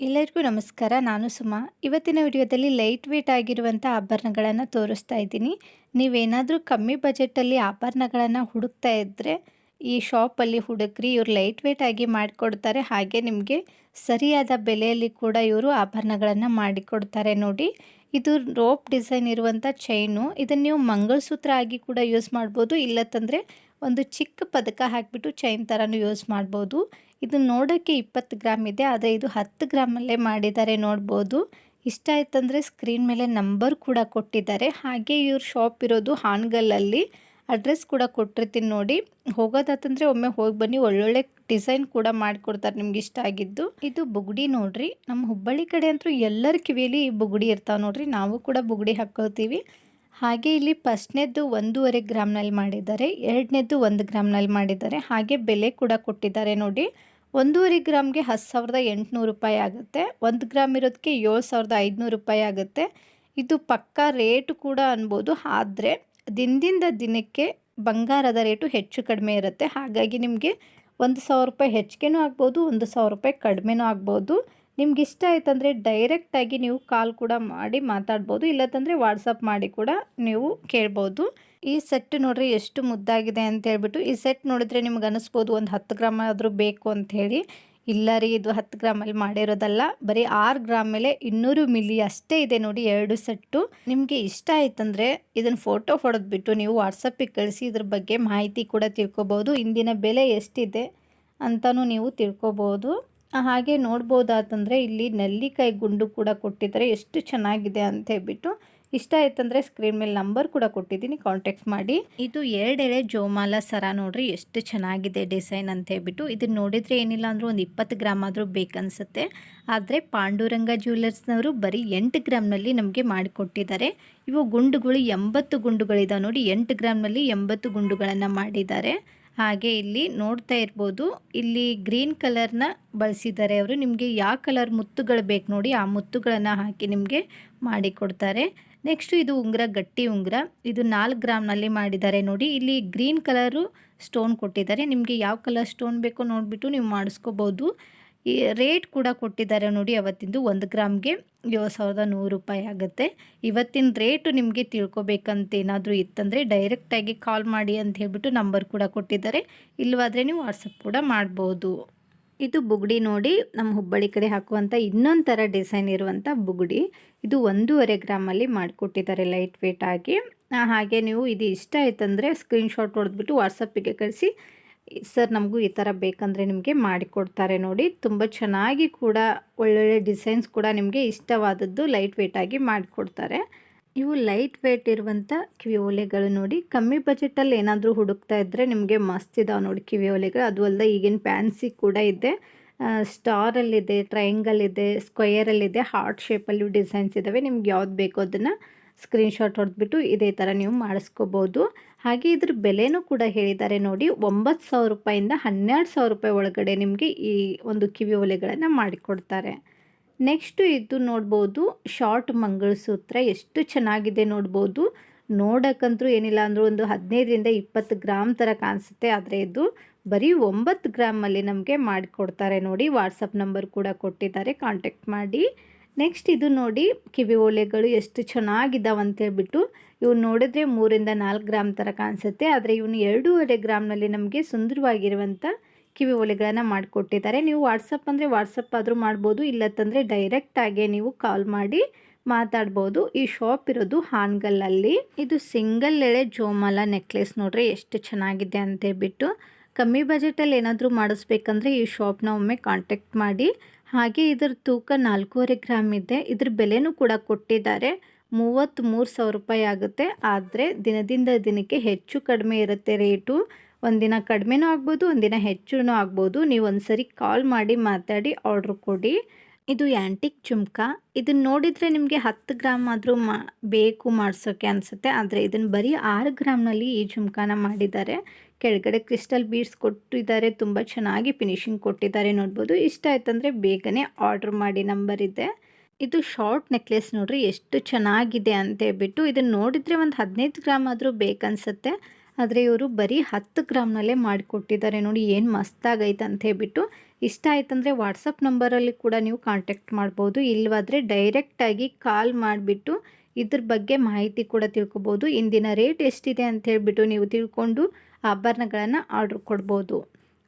ಎಲ್ಲರಿಗೂ ನಮಸ್ಕಾರ, ನಾನು ಸುಮಾ. ಇವತ್ತಿನ ವಿಡಿಯೋದಲ್ಲಿ ಲೈಟ್ ವೇಟ್ ಆಗಿರುವಂಥ ಆಭರಣಗಳನ್ನು ತೋರಿಸ್ತಾ ಇದ್ದೀನಿ. ನೀವೇನಾದರೂ ಕಮ್ಮಿ ಬಜೆಟಲ್ಲಿ ಆಭರಣಗಳನ್ನು ಹುಡುಕ್ತಾ ಇದ್ದರೆ ಈ ಶಾಪಲ್ಲಿ ಹುಡುಕ್ರಿ, ಇವರು ಲೈಟ್ ವೇಟ್ ಆಗಿ ಮಾಡಿಕೊಡ್ತಾರೆ. ಹಾಗೆ ನಿಮಗೆ ಸರಿಯಾದ ಬೆಲೆಯಲ್ಲಿ ಕೂಡ ಇವರು ಆಭರಣಗಳನ್ನು ಮಾಡಿಕೊಡ್ತಾರೆ ನೋಡಿ. ಇದು ರೋಪ್ ಡಿಸೈನ್ ಇರುವಂಥ ಚೈನು ಇದನ್ನು ನೀವು ಮಂಗಳಸೂತ್ರ ಆಗಿ ಕೂಡ ಯೂಸ್ ಮಾಡ್ಬೋದು. ಇಲ್ಲತ್ತಂದರೆ ಒಂದು ಚಿಕ್ಕ ಪದಕ ಹಾಕಿಬಿಟ್ಟು ಚೈನ್ ಥರನೂ ಯೂಸ್ ಮಾಡ್ಬೋದು. ಇದು ನೋಡೋಕ್ಕೆ ಇಪ್ಪತ್ತು ಗ್ರಾಮ್ ಇದೆ, ಆದರೆ ಇದು ಹತ್ತು ಗ್ರಾಮಲ್ಲೇ ಮಾಡಿದ್ದಾರೆ ನೋಡ್ಬೋದು. ಇಷ್ಟ ಆಯ್ತಂದರೆ ಸ್ಕ್ರೀನ್ ಮೇಲೆ ನಂಬರ್ ಕೂಡ ಕೊಟ್ಟಿದ್ದಾರೆ. ಹಾಗೆ ಇವ್ರ ಶಾಪ್ ಇರೋದು ಹಾನ್ಗಲ್ಲಲ್ಲಿ ಅಡ್ರೆಸ್ ಕೂಡ ಕೊಟ್ಟಿರ್ತೀನಿ ನೋಡಿ. ಹೋಗೋದಾತಂದರೆ ಒಮ್ಮೆ ಹೋಗಿ ಬನ್ನಿ. ಒಳ್ಳೊಳ್ಳೆ ಡಿಸೈನ್ ಕೂಡ ಮಾಡಿಕೊಡ್ತಾರೆ ನಿಮ್ಗೆ ಇಷ್ಟ ಆಗಿದ್ದು. ಇದು ಬುಗುಡಿ ನೋಡ್ರಿ. ನಮ್ಮ ಹುಬ್ಬಳ್ಳಿ ಕಡೆ ಅಂತೂ ಎಲ್ಲರ ಕಿವಿಯಲ್ಲಿ ಈ ಬುಗುಡಿ ಇರ್ತಾವೆ ನೋಡ್ರಿ. ನಾವು ಕೂಡ ಬುಗುಡಿ ಹಾಕೋತೀವಿ. ಹಾಗೆ ಇಲ್ಲಿ ಫಸ್ಟ್ನೇದ್ದು ಒಂದೂವರೆ ಗ್ರಾಮ್ನಲ್ಲಿ ಮಾಡಿದ್ದಾರೆ. ಎರಡನೇದ್ದು ಒಂದು ಗ್ರಾಮ್ನಲ್ಲಿ ಮಾಡಿದ್ದಾರೆ. ಹಾಗೆ ಬೆಲೆ ಕೂಡ ಕೊಟ್ಟಿದ್ದಾರೆ ನೋಡಿ. ಒಂದೂವರೆ ಗ್ರಾಮ್ಗೆ ಹತ್ತು ಸಾವಿರದ ಎಂಟುನೂರು ರೂಪಾಯಿ ಆಗುತ್ತೆ. ಒಂದು ಗ್ರಾಮ್ ಇರೋದಕ್ಕೆ ಏಳು ಸಾವಿರದ ಐದುನೂರು ರೂಪಾಯಿ ಆಗುತ್ತೆ. ಇದು ಪಕ್ಕಾ ರೇಟು ಕೂಡ ಅನ್ಬೋದು. ಆದರೆ ದಿನದಿಂದ ದಿನಕ್ಕೆ ಬಂಗಾರದ ರೇಟು ಹೆಚ್ಚು ಕಡಿಮೆ ಇರುತ್ತೆ. ಹಾಗಾಗಿ ನಿಮಗೆ ಒಂದು ಸಾವಿರ ರೂಪಾಯಿ ಹೆಚ್ಚಿಗೆನೂ ಆಗ್ಬೋದು, ಒಂದು ಸಾವಿರ ರೂಪಾಯಿ ಕಡಿಮೆನೂ ಆಗ್ಬೋದು. ನಿಮ್ಗೆ ಇಷ್ಟ ಆಯ್ತಂದರೆ ಡೈರೆಕ್ಟಾಗಿ ನೀವು ಕಾಲ್ ಕೂಡ ಮಾಡಿ ಮಾತಾಡ್ಬೋದು, ಇಲ್ಲತ್ತಂದರೆ ವಾಟ್ಸಪ್ ಮಾಡಿ ಕೂಡ ನೀವು ಕೇಳ್ಬೋದು. ಈ ಸೆಟ್ ನೋಡ್ರಿ ಎಷ್ಟು ಮುದ್ದಾಗಿದೆ ಅಂತ ಹೇಳ್ಬಿಟ್ಟು, ಈ ಸೆಟ್ ನೋಡಿದ್ರೆ ನಿಮ್ಗೆ ಅನಿಸ್ಬೋದು ಒಂದು ಹತ್ತು ಗ್ರಾಮ್ ಆದರೂ ಬೇಕು ಅಂತ ಹೇಳಿ ಇಲ್ಲ ರೀ, ಇದು ಹತ್ತು ಗ್ರಾಮಲ್ಲಿ ಮಾಡಿರೋದಲ್ಲ, ಬರೀ ಆರು ಗ್ರಾಮ್ ಮೇಲೆ ಇನ್ನೂರು ಮಿಲಿ ಅಷ್ಟೇ ಇದೆ ನೋಡಿ ಎರಡು ಸೆಟ್ಟು ನಿಮಗೆ ಇಷ್ಟ ಆಯ್ತಂದರೆ ಇದನ್ನು ಫೋಟೋ ಹೊಡೆದ್ಬಿಟ್ಟು ನೀವು ವಾಟ್ಸಪ್ಪಿಗೆ ಕಳಿಸಿ ಇದ್ರ ಬಗ್ಗೆ ಮಾಹಿತಿ ಕೂಡ ತಿಳ್ಕೊಬೋದು. ಇಂದಿನ ಬೆಲೆ ಎಷ್ಟಿದೆ ಅಂತಲೂ ನೀವು ತಿಳ್ಕೊಬೋದು. ಹಾಗೆ ನೋಡ್ಬೋದಾತಂದರೆ ಇಲ್ಲಿ ನೆಲ್ಲಿಕಾಯಿ ಗುಂಡು ಕೂಡ ಕೊಟ್ಟಿದ್ದಾರೆ. ಎಷ್ಟು ಚೆನ್ನಾಗಿದೆ ಅಂತ ಹೇಳ್ಬಿಟ್ಟು ಇಷ್ಟ ಆಯ್ತಂದರೆ ಸ್ಕ್ರೀನ್ ಮೇಲೆ ನಂಬರ್ ಕೂಡ ಕೊಟ್ಟಿದ್ದೀನಿ ಕಾಂಟ್ಯಾಕ್ಟ್ ಮಾಡಿ. ಇದು ಎರಡೆಳೆ ಜೋಮಾಲ ಸರ ನೋಡ್ರಿ, ಎಷ್ಟು ಚೆನ್ನಾಗಿದೆ ಡಿಸೈನ್ ಅಂತ ಹೇಳ್ಬಿಟ್ಟು. ಇದನ್ನ ನೋಡಿದರೆ ಏನಿಲ್ಲ ಅಂದರೂ ಒಂದು ಇಪ್ಪತ್ತು ಗ್ರಾಮ್ ಆದರೂ ಬೇಕನ್ಸುತ್ತೆ. ಆದರೆ ಪಾಂಡುರಂಗ ಜ್ಯುವೆಲರ್ಸ್ನವರು ಬರೀ ಎಂಟು ಗ್ರಾಮ್ನಲ್ಲಿ ನಮಗೆ ಮಾಡಿಕೊಟ್ಟಿದ್ದಾರೆ. ಇವು ಗುಂಡುಗಳು ಎಂಬತ್ತು ಗುಂಡುಗಳಿದಾವೆ ನೋಡಿ, ಎಂಟು ಗ್ರಾಮ್ನಲ್ಲಿ ಎಂಬತ್ತು ಗುಂಡುಗಳನ್ನು ಮಾಡಿದ್ದಾರೆ. ಹಾಗೆ ಇಲ್ಲಿ ನೋಡ್ತಾ ಇರ್ಬೋದು, ಇಲ್ಲಿ ಗ್ರೀನ್ ಕಲರ್ನ ಬಳಸಿದ್ದಾರೆ ಅವರು. ನಿಮಗೆ ಯಾವ ಕಲರ್ ಮುತ್ತುಗಳು ಬೇಕು ನೋಡಿ, ಆ ಮುತ್ತುಗಳನ್ನು ಹಾಕಿ ನಿಮಗೆ ಮಾಡಿಕೊಡ್ತಾರೆ ನೆಕ್ಸ್ಟು ಇದು ಉಂಗುರ, ಗಟ್ಟಿ ಉಂಗುರ. ಇದು ನಾಲ್ಕು ಗ್ರಾಮ್ನಲ್ಲಿ ಮಾಡಿದ್ದಾರೆ ನೋಡಿ. ಇಲ್ಲಿ ಗ್ರೀನ್ ಕಲರು ಸ್ಟೋನ್ ಕೊಟ್ಟಿದ್ದಾರೆ. ನಿಮಗೆ ಯಾವ ಕಲರ್ ಸ್ಟೋನ್ ಬೇಕೋ ನೋಡಿಬಿಟ್ಟು ನೀವು ಮಾಡಿಸ್ಕೋಬೋದು. ಈ ರೇಟ್ ಕೂಡ ಕೊಟ್ಟಿದ್ದಾರೆ ನೋಡಿ ಅವತ್ತಿಂದು ಒಂದು ಗ್ರಾಮ್ಗೆ. ಏಳು ಸಾವಿರದ ನೂರು ರೂಪಾಯಿ ಆಗುತ್ತೆ. ಇವತ್ತಿನ ರೇಟು ನಿಮಗೆ ತಿಳ್ಕೊಬೇಕಂತ ಏನಾದರೂ ಇತ್ತಂದರೆ ಡೈರೆಕ್ಟಾಗಿ ಕಾಲ್ ಮಾಡಿ ಅಂತ ಹೇಳ್ಬಿಟ್ಟು ನಂಬರ್ ಕೂಡ ಕೊಟ್ಟಿದ್ದಾರೆ. ಇಲ್ಲವಾದರೆ ನೀವು ವಾಟ್ಸಪ್ ಕೂಡ ಮಾಡ್ಬೋದು. ಇದು ಬುಗುಡಿ ನೋಡಿ ನಮ್ಮ ಹುಬ್ಬಳ್ಳಿ ಕಡೆ ಹಾಕುವಂಥ ಇನ್ನೊಂದು ಥರ ಡಿಸೈನ್ ಇರುವಂಥ ಬುಗುಡಿ. ಇದು ಒಂದೂವರೆ ಗ್ರಾಮಲ್ಲಿ ಮಾಡಿಕೊಟ್ಟಿದ್ದಾರೆ ಲೈಟ್ ವೇಟ್ ಆಗಿ ಹಾಗೆ ನೀವು ಇದು ಇಷ್ಟ ಆಯ್ತಂದರೆ ಸ್ಕ್ರೀನ್ಶಾಟ್ ಹೊಡೆದ್ಬಿಟ್ಟು ವಾಟ್ಸಪ್ಪಿಗೆ ಕಳಿಸಿ. ಸರ್ ನಮಗೂ ಈ ಥರ ಬೇಕಂದರೆ ನಿಮಗೆ ಮಾಡಿಕೊಡ್ತಾರೆ ನೋಡಿ. ತುಂಬ ಚೆನ್ನಾಗಿ ಕೂಡ ಒಳ್ಳೊಳ್ಳೆ ಡಿಸೈನ್ಸ್ ಕೂಡ ನಿಮಗೆ ಇಷ್ಟವಾದದ್ದು ಲೈಟ್ ವೆಯ್ಟಾಗಿ ಮಾಡಿಕೊಡ್ತಾರೆ ಇವು ಲೈಟ್ ವೆಯ್ಟ್ ಇರುವಂಥ ಕಿವಿ ಓಲೆಗಳು ನೋಡಿ. ಕಮ್ಮಿ ಬಜೆಟಲ್ಲಿ ಏನಾದರೂ ಹುಡುಕ್ತಾ ಇದ್ದರೆ ನಿಮಗೆ ಮಸ್ತ್ ಇದಾವೆ ನೋಡಿ ಕಿವಿ ಓಲೆಗಳು. ಅದು ಅಲ್ಲದೆ ಈಗಿನ ಫ್ಯಾನ್ಸಿ ಕೂಡ ಇದೆ. ಸ್ಟಾರಲ್ಲಿದೆ ಟ್ರಯಾಂಗಲ್ ಇದೆ ಸ್ಕ್ವಯರಲ್ಲಿದೆ ಹಾರ್ಟ್ ಶೇಪಲ್ಲಿ ಡಿಸೈನ್ಸ್ ಇದ್ದಾವೆ ನಿಮ್ಗೆ ಯಾವ್ದು ಬೇಕೋ ಅದನ್ನು ಸ್ಕ್ರೀನ್ಶಾಟ್ ಹೊಡೆದ್ಬಿಟ್ಟು ಇದೇ ಥರ ನೀವು ಮಾಡಿಸ್ಕೋಬೋದು. ಹಾಗೆ ಇದ್ರ ಬೆಲೆನೂ ಕೂಡ ಹೇಳಿದ್ದಾರೆ ನೋಡಿ. ಒಂಬತ್ತು ಸಾವಿರ ರೂಪಾಯಿಂದ ಹನ್ನೆರಡು ಸಾವಿರ ರೂಪಾಯಿ ಒಳಗಡೆ ನಿಮಗೆ ಈ ಒಂದು ಕಿವಿ ಒಲೆಗಳನ್ನು ಮಾಡಿಕೊಡ್ತಾರೆ. ನೆಕ್ಸ್ಟು ಇದು ನೋಡ್ಬೋದು, ಶಾರ್ಟ್ ಮಂಗಳಸೂತ್ರ ಎಷ್ಟು ಚೆನ್ನಾಗಿದೆ ನೋಡ್ಬೋದು. ನೋಡೋಕ್ಕಂತೂ ಏನಿಲ್ಲ ಅಂದರೂ ಒಂದು ಹದಿನೈದರಿಂದ ಇಪ್ಪತ್ತು ಗ್ರಾಮ್ ಥರ ಕಾಣಿಸುತ್ತೆ. ಆದರೆ ಇದು ಬರೀ ಒಂಬತ್ತು ಗ್ರಾಮಲ್ಲಿ ನಮಗೆ ಮಾಡಿಕೊಡ್ತಾರೆ ನೋಡಿ. ವಾಟ್ಸಪ್ ನಂಬರ್ ಕೂಡ ಕೊಟ್ಟಿದ್ದಾರೆ. ಕಾಂಟ್ಯಾಕ್ಟ್ ಮಾಡಿ. ನೆಕ್ಸ್ಟ್ ಇದು ನೋಡಿ ಕಿವಿ ಓಲೆಗಳು ಎಷ್ಟು ಚೆನ್ನಾಗಿದ್ದಾವೆ ಅಂತೇಳ್ಬಿಟ್ಟು ಇವು ನೋಡಿದ್ರೆ ಮೂರಿಂದ ನಾಲ್ಕು ಗ್ರಾಮ್ ಥರ ಕಾಣಿಸುತ್ತೆ. ಆದರೆ ಇವನು ಎರಡೂವರೆ ಗ್ರಾಮ್ನಲ್ಲಿ ನಮಗೆ ಸುಂದರವಾಗಿರುವಂಥ ಕಿವಿ ಓಲೆಗಳನ್ನು ಮಾಡಿಕೊಟ್ಟಿದ್ದಾರೆ. ನೀವು ವಾಟ್ಸಪ್ ಅಂದರೆ ವಾಟ್ಸಪ್ ಆದರೂ ಮಾಡ್ಬೋದು, ಇಲ್ಲತ್ತಂದರೆ ಡೈರೆಕ್ಟಾಗೆ ನೀವು ಕಾಲ್ ಮಾಡಿ ಮಾತಾಡ್ಬೋದು. ಈ ಶಾಪ್ ಇರೋದು ಹಾನ್ಗಲ್ಲಲ್ಲಿ. ಇದು ಸಿಂಗಲ್ ಎಳೆ ಜೋಮಾಲ ನೆಕ್ಲೆಸ್ ನೋಡ್ರಿ ಎಷ್ಟು ಚೆನ್ನಾಗಿದೆ ಅಂತೇಳ್ಬಿಟ್ಟು ಕಮ್ಮಿ ಬಜೆಟಲ್ಲಿ ಏನಾದರೂ ಮಾಡಿಸ್ಬೇಕಂದ್ರೆ ಈ ಶಾಪ್ನ ಒಮ್ಮೆ ಕಾಂಟ್ಯಾಕ್ಟ್ ಮಾಡಿ. ಹಾಗೆ ಇದರ ತೂಕ ನಾಲ್ಕೂವರೆ ಗ್ರಾಮ್ ಇದೆ. ಇದ್ರ ಬೆಲೆನೂ ಕೂಡ ಕೊಟ್ಟಿದ್ದಾರೆ. ಮೂವತ್ತ್ಮೂರು ಸಾವಿರ ರೂಪಾಯಿ ಆಗುತ್ತೆ. ಆದರೆ ದಿನದಿಂದ ದಿನಕ್ಕೆ ಹೆಚ್ಚು ಕಡಿಮೆ ಇರುತ್ತೆ ರೇಟು. ಒಂದಿನ ಕಡಿಮೆನೂ ಆಗ್ಬೋದು ಒಂದಿನ ಹೆಚ್ಚು ಆಗ್ಬೋದು. ನೀವು ಒಂದು ಕಾಲ್ ಮಾಡಿ ಮಾತಾಡಿ, ಆರ್ಡ್ರ್ ಕೊಡಿ. ಇದು ಆ್ಯಂಟಿಕ್ ಚುಮ್ಕ. ಇದನ್ನ ನೋಡಿದರೆ ನಿಮಗೆ ಹತ್ತು ಗ್ರಾಮ್ ಆದರೂ ಮಾ, ಬೇಕು ಮಾಡಿಸೋಕ್ಕೆ ಅನಿಸುತ್ತೆ. ಆದರೆ ಇದನ್ನು ಬರೀ ಆರು ಗ್ರಾಮ್ನಲ್ಲಿ ಈ ಜುಮ್ಕಾನ ಮಾಡಿದ್ದಾರೆ. ಕೆಳಗಡೆ ಕ್ರಿಸ್ಟಲ್ ಬೀಡ್ಸ್ ಕೊಟ್ಟಿದ್ದಾರೆ. ತುಂಬ ಚೆನ್ನಾಗಿ ಫಿನಿಶಿಂಗ್ ಕೊಟ್ಟಿದ್ದಾರೆ ನೋಡ್ಬೋದು. ಇಷ್ಟ ಆಯ್ತಂದರೆ ಬೇಗನೆ ಆರ್ಡ್ರ್ ಮಾಡಿ ನಂಬರ್ ಇದೆ. ಇದು ಶಾರ್ಟ್ ನೆಕ್ಲೆಸ್ ನೋಡ್ರಿ. ಎಷ್ಟು ಚೆನ್ನಾಗಿದೆ ಅಂತ ಹೇಳ್ಬಿಟ್ಟು ಇದನ್ನು ನೋಡಿದರೆ ಒಂದು ಹದಿನೈದು ಗ್ರಾಮ್ ಆದರೂ ಬೇಕನ್ಸುತ್ತೆ. ಆದರೆ ಇವರು ಬರೀ ಹತ್ತು ಗ್ರಾಮ್ನಲ್ಲೇ ಮಾಡಿಕೊಟ್ಟಿದ್ದಾರೆ. ನೋಡಿ ಏನು ಮಸ್ತಾಗೈತೆ ಅಂತ ಹೇಳ್ಬಿಟ್ಟು ಇಷ್ಟ ಆಯ್ತಂದರೆ ವಾಟ್ಸಪ್ ನಂಬರಲ್ಲಿ ಕೂಡ ನೀವು ಕಾಂಟ್ಯಾಕ್ಟ್ ಮಾಡ್ಬೋದು. ಇಲ್ಲವಾದರೆ ಡೈರೆಕ್ಟಾಗಿ ಕಾಲ್ ಮಾಡಿಬಿಟ್ಟು ಇದ್ರ ಬಗ್ಗೆ ಮಾಹಿತಿ ಕೂಡ ತಿಳ್ಕೊಬೋದು. ಇಂದಿನ ರೇಟ್ ಎಷ್ಟಿದೆ ಅಂತ ಹೇಳ್ಬಿಟ್ಟು ನೀವು ತಿಳ್ಕೊಂಡು ಆಭರಣಗಳನ್ನು ಆರ್ಡ್ರ್ ಕೊಡ್ಬೋದು.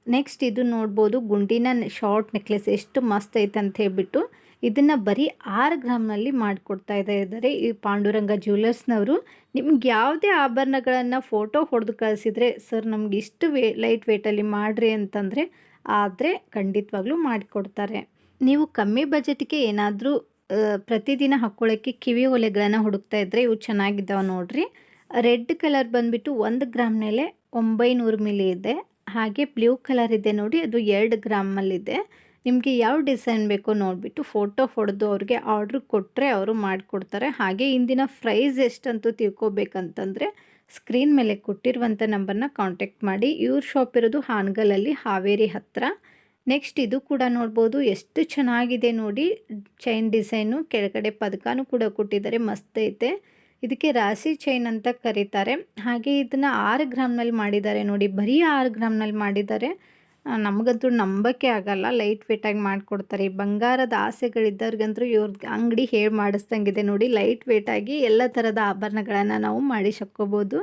ನೆಕ್ಸ್ಟ್ ಇದು ನೋಡ್ಬೋದು ಗುಂಡಿನ ಶಾರ್ಟ್ ನೆಕ್ಲೆಸ್ ಎಷ್ಟು ಮಸ್ತ್ ಐತೆ ಅಂತ ಹೇಳ್ಬಿಟ್ಟು ಇದನ್ನು ಬರೀ ಆರು ಗ್ರಾಮ್ನಲ್ಲಿ ಮಾಡಿಕೊಡ್ತಾ ಇದ್ದಾರೆ. ಈ ಪಾಂಡುರಂಗ ಜ್ಯುವೆಲರ್ಸ್ನವರು ನಿಮ್ಗೆ ಯಾವುದೇ ಆಭರಣಗಳನ್ನು ಫೋಟೋ ಹೊಡೆದು ಕಳಿಸಿದರೆ, ಸರ್, ನಮ್ಗೆ ಇಷ್ಟು ವೇ, ಲೈಟ್ ವೇಟಲ್ಲಿ ಮಾಡಿರಿ ಅಂತಂದರೆ, ಆದರೆ ಖಂಡಿತವಾಗ್ಲೂ ಮಾಡಿಕೊಡ್ತಾರೆ. ನೀವು ಕಮ್ಮಿ ಬಜೆಟ್ಗೆ ಏನಾದರೂ ಪ್ರತಿದಿನ ಹಾಕ್ಕೊಳ್ಳೋಕ್ಕೆ ಕಿವಿ ಒಲೆಗಳನ್ನು ಹುಡುಕ್ತಾ ಇದ್ದರೆ ಇವು ಚೆನ್ನಾಗಿದ್ದಾವೆ ನೋಡಿರಿ. ರೆಡ್ ಕಲರ್ ಬಂದುಬಿಟ್ಟು ಒಂದು ಗ್ರಾಮ್ ಮೇಲೆ ಒಂಬೈನೂರು ಮಿಲಿ ಇದೆ. ಹಾಗೆ ಬ್ಲೂ ಕಲರ್ ಇದೆ ನೋಡಿ, ಅದು ಎರಡು ಗ್ರಾಮಲ್ಲಿದೆ ನಿಮಗೆ ಯಾವ ಡಿಸೈನ್ ಬೇಕೋ ನೋಡಿಬಿಟ್ಟು ಫೋಟೋ ಹೊಡೆದು ಅವ್ರಿಗೆ ಆರ್ಡ್ರ್ ಕೊಟ್ಟರೆ ಅವರು ಮಾಡಿಕೊಡ್ತಾರೆ. ಹಾಗೆ ಇಂದಿನ ಪ್ರೈಸ್ ಎಷ್ಟಂತೂ ತಿಳ್ಕೊಬೇಕಂತಂದರೆ ಸ್ಕ್ರೀನ್ ಮೇಲೆ ಕೊಟ್ಟಿರುವಂಥ ನಂಬರ್ನ ಕಾಂಟ್ಯಾಕ್ಟ್ ಮಾಡಿ. ಇವ್ರ ಶಾಪ್ ಇರೋದು ಹಾನಗಲಲ್ಲಿ, ಹಾವೇರಿ ಹತ್ತಿರ ನೆಕ್ಸ್ಟ್ ಇದು ಕೂಡ ನೋಡ್ಬೋದು. ಎಷ್ಟು ಚೆನ್ನಾಗಿದೆ ನೋಡಿ ಚೈನ್ ಡಿಸೈನು ಕೆಳಗಡೆ ಪದಕನೂ ಕೂಡ ಕೊಟ್ಟಿದ್ದಾರೆ. ಮಸ್ತ್ ಐತೆ. ಇದಕ್ಕೆ ರಾಶಿ ಚೈನ್ ಅಂತ ಕರೀತಾರೆ. ಹಾಗೆ ಇದನ್ನು ಆರು ಗ್ರಾಮ್ನಲ್ಲಿ ಮಾಡಿದ್ದಾರೆ ನೋಡಿ. ಬರೀ ಆರು ಗ್ರಾಮ್ನಲ್ಲಿ ಮಾಡಿದ್ದಾರೆ. ನಮಗಂತೂ ನಂಬಕ್ಕೆ ಆಗಲ್ಲ. ಲೈಟ್ ವೇಟಾಗಿ ಮಾಡಿಕೊಡ್ತಾರೆ. ಈ ಬಂಗಾರದ ಆಸೆಗಳಿದ್ದವ್ರಿಗಂತೂ ಇವ್ರ ಅಂಗಡಿ ಹೇಳಿ ಮಾಡಿಸ್ದಂಗಿದೆ ನೋಡಿ ಲೈಟ್ ವೇಟಾಗಿ ಎಲ್ಲ ಥರದ ಆಭರಣಗಳನ್ನು ನಾವು ಮಾಡಿ ಶಕ್ಕೋಬೋದು.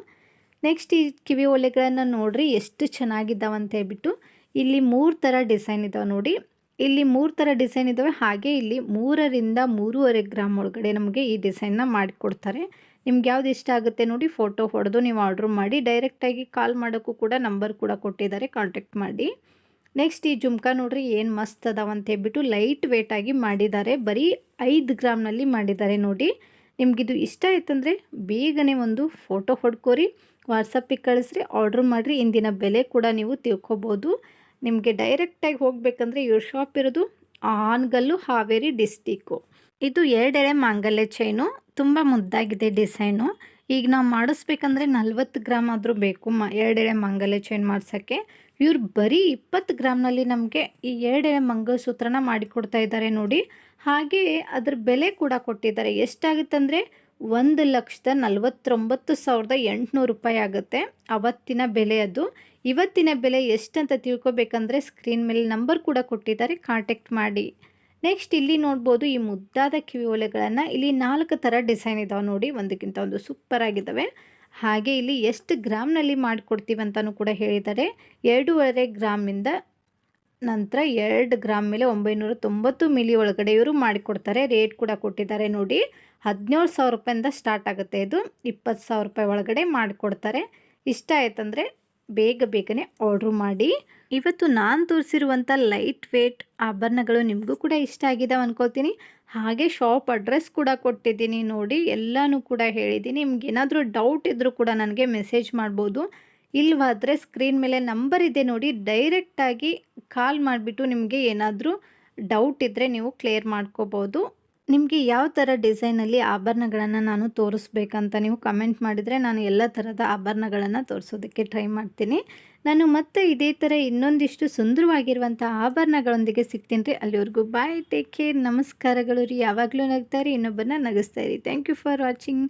ನೆಕ್ಸ್ಟ್ ಈ ಕಿವಿ ಒಲೆಗಳನ್ನು ನೋಡ್ರಿ ಎಷ್ಟು ಚೆನ್ನಾಗಿದ್ದಾವೆ ಅಂತ ಹೇಳ್ಬಿಟ್ಟು. ಇಲ್ಲಿ ಮೂರು ಥರ ಡಿಸೈನ್ ಇದ್ದಾವೆ ನೋಡಿ. ಇಲ್ಲಿ ಮೂರು ಥರ ಡಿಸೈನ್ ಇದ್ದಾವೆ ಹಾಗೆ ಇಲ್ಲಿ ಮೂರರಿಂದ ಮೂರುವರೆ ಗ್ರಾಮ್ ಒಳಗಡೆ ನಮಗೆ ಈ ಡಿಸೈನ್ನ ಮಾಡಿಕೊಡ್ತಾರೆ. ನಿಮ್ಗೆ ಯಾವ್ದು ಇಷ್ಟ ಆಗುತ್ತೆ ನೋಡಿ ಫೋಟೋ ಹೊಡೆದು ನೀವು ಆರ್ಡ್ರ್ ಮಾಡಿ ಡೈರೆಕ್ಟಾಗಿ ಕಾಲ್ ಮಾಡೋಕ್ಕೂ ಕೂಡ ನಂಬರ್ ಕೂಡ ಕೊಟ್ಟಿದ್ದಾರೆ ಕಾಂಟ್ಯಾಕ್ಟ್ ಮಾಡಿ. ನೆಕ್ಸ್ಟ್ ಈ ಜುಮ್ಕ ನೋಡ್ರಿ ಏನು ಮಸ್ತ್ ಅದಾವ ಅಂತ ಹೇಳ್ಬಿಟ್ಟು ಲೈಟ್ ವೇಟಾಗಿ ಮಾಡಿದ್ದಾರೆ, ಬರೀ ಐದು ಗ್ರಾಮ್ನಲ್ಲಿ ಮಾಡಿದ್ದಾರೆ ನೋಡಿ. ನಿಮಗಿದು ಇಷ್ಟ ಆಯ್ತಂದರೆ ಬೇಗನೆ ಒಂದು ಫೋಟೋ ಹೊಡ್ಕೋರಿ ವಾಟ್ಸಪ್ಪಿಗೆ ಕಳಿಸ್ರಿ ಆರ್ಡ್ರ್ ಮಾಡಿರಿ, ಇಂದಿನ ಬೆಲೆ ಕೂಡ ನೀವು ತಿಳ್ಕೊಬೋದು. ನಿಮಗೆ ಡೈರೆಕ್ಟಾಗಿ ಹೋಗಬೇಕಂದ್ರೆ ಇವ್ರ ಶಾಪ್ ಇರೋದು ಆನ್ಗಲ್ಲು ಹಾವೇರಿ ಡಿಸ್ಟಿಕ್ಕು ಇದು ಎರಡೆಳೆ ಮಾಂಗಲ್ಯ ಚೈನು ತುಂಬ ಮುದ್ದಾಗಿದೆ ಡಿಸೈನು ಈಗ ನಾವು ಮಾಡಿಸ್ಬೇಕಂದ್ರೆ ನಲ್ವತ್ತು ಗ್ರಾಮ್ ಆದರೂ ಬೇಕು ಮ ಎರಡೆಳೆ ಮಾಂಗಲ್ಯ ಚೈನ್ ಮಾಡ್ಸೋಕ್ಕೆ. ಇವ್ರು ಬರೀ ಇಪ್ಪತ್ತು ಗ್ರಾಮ್ನಲ್ಲಿ ನಮಗೆ ಈ ಎರಡೆಳೆ ಮಂಗಲಸೂತ್ರನ ಮಾಡಿಕೊಡ್ತಾ ಇದ್ದಾರೆ ನೋಡಿ. ಹಾಗೆ ಅದ್ರ ಬೆಲೆ ಕೂಡ ಕೊಟ್ಟಿದ್ದಾರೆ ಎಷ್ಟಾಗುತ್ತಂದರೆ ಒಂದು ಲಕ್ಷದ ನಲ್ವತ್ತೊಂಬತ್ತು ಸಾವಿರದ ಎಂಟುನೂರು ರೂಪಾಯಿ ಆಗುತ್ತೆ ಅವತ್ತಿನ ಬೆಲೆ ಅದು. ಇವತ್ತಿನ ಬೆಲೆ ಎಷ್ಟಂತ ತಿಳ್ಕೊಬೇಕಂದ್ರೆ ಸ್ಕ್ರೀನ್ ಮೇಲೆ ನಂಬರ್ ಕೂಡ ಕೊಟ್ಟಿದ್ದಾರೆ ಕಾಂಟ್ಯಾಕ್ಟ್ ಮಾಡಿ. ನೆಕ್ಸ್ಟ್ ಇಲ್ಲಿ ನೋಡ್ಬೋದು ಈ ಮುದ್ದಾದ ಕಿವಿ ಒಲೆಗಳನ್ನು ಇಲ್ಲಿ ನಾಲ್ಕು ಥರ ಡಿಸೈನ್ ಇದಾವೆ ನೋಡಿ, ಒಂದಕ್ಕಿಂತ ಒಂದು ಸೂಪರ್ ಆಗಿದ್ದಾವೆ ಹಾಗೆ ಇಲ್ಲಿ ಎಷ್ಟು ಗ್ರಾಮ್ನಲ್ಲಿ ಮಾಡಿಕೊಡ್ತೀವಿ ಅಂತಲೂ ಕೂಡ ಹೇಳಿದ್ದಾರೆ. ಎರಡೂವರೆ ಗ್ರಾಮಿಂದ ನಂತರ ಎರಡು ಗ್ರಾಮ್ ಮೇಲೆ ಒಂಬೈನೂರ ತೊಂಬತ್ತು ಮಿಲಿ ಒಳಗಡೆ ಇವರು ಮಾಡಿಕೊಡ್ತಾರೆ. ರೇಟ್ ಕೂಡ ಕೊಟ್ಟಿದ್ದಾರೆ ನೋಡಿ. ಹದಿನೇಳು ಸಾವಿರ ರೂಪಾಯಿಂದ ಸ್ಟಾರ್ಟ್ ಆಗುತ್ತೆ ಇದು. ಇಪ್ಪತ್ತು ಸಾವಿರ ರೂಪಾಯಿ ಒಳಗಡೆ ಮಾಡಿಕೊಡ್ತಾರೆ. ಇಷ್ಟ ಆಯ್ತಂದರೆ ಬೇಗ ಬೇಗನೆ ಆರ್ಡ್ರ್ ಮಾಡಿ. ಇವತ್ತು ನಾನು ತೋರಿಸಿರುವಂಥ ಲೈಟ್ ವೇಟ್ ಆಭರಣಗಳು ನಿಮಗೂ ಕೂಡ ಇಷ್ಟ ಆಗಿದ್ದಾವೆ ಅನ್ಕೋತೀನಿ ಹಾಗೆ ಶಾಪ್ ಅಡ್ರೆಸ್ ಕೂಡ ಕೊಟ್ಟಿದ್ದೀನಿ ನೋಡಿ, ಎಲ್ಲನೂ ಕೂಡ ಹೇಳಿದ್ದೀನಿ. ನಿಮ್ಗೆ ಏನಾದರೂ ಡೌಟ್ ಇದ್ದರೂ ಕೂಡ ನನಗೆ ಮೆಸೇಜ್ ಮಾಡ್ಬೋದು. ಇಲ್ವಾದರೆ ಸ್ಕ್ರೀನ್ ಮೇಲೆ ನಂಬರ್ ಇದೆ ನೋಡಿ ಡೈರೆಕ್ಟಾಗಿ ಕಾಲ್ ಮಾಡಿಬಿಟ್ಟು ನಿಮಗೆ ಏನಾದರೂ ಡೌಟ್ ಇದ್ದರೆ ನೀವು ಕ್ಲಿಯರ್ ಮಾಡ್ಕೋಬೋದು. ನಿಮಗೆ ಯಾವ ಥರ ಡಿಸೈನಲ್ಲಿ ಆಭರಣಗಳನ್ನು ನಾನು ತೋರಿಸ್ಬೇಕಂತ ನೀವು ಕಮೆಂಟ್ ಮಾಡಿದರೆ ನಾನು ಎಲ್ಲ ಥರದ ಆಭರಣಗಳನ್ನು ತೋರಿಸೋದಕ್ಕೆ ಟ್ರೈ ಮಾಡ್ತೀನಿ. ನಾನು ಮತ್ತೆ ಇದೇ ಥರ ಇನ್ನೊಂದಿಷ್ಟು ಸುಂದರವಾಗಿರುವಂಥ ಆಭರಣಗಳೊಂದಿಗೆ ಸಿಗ್ತೀನಿ ರೀ. ಅಲ್ಲಿವರೆಗೂ ಬಾಯ್ ಟೇಕ್ ಕೇರ್ ನಮಸ್ಕಾರಗಳು ರೀ. ಯಾವಾಗಲೂ ನಗ್ತಾರೆ ಇನ್ನೊಬ್ಬರನ್ನ ನಗಿಸ್ತಾ ಇರಿ. Thank you for watching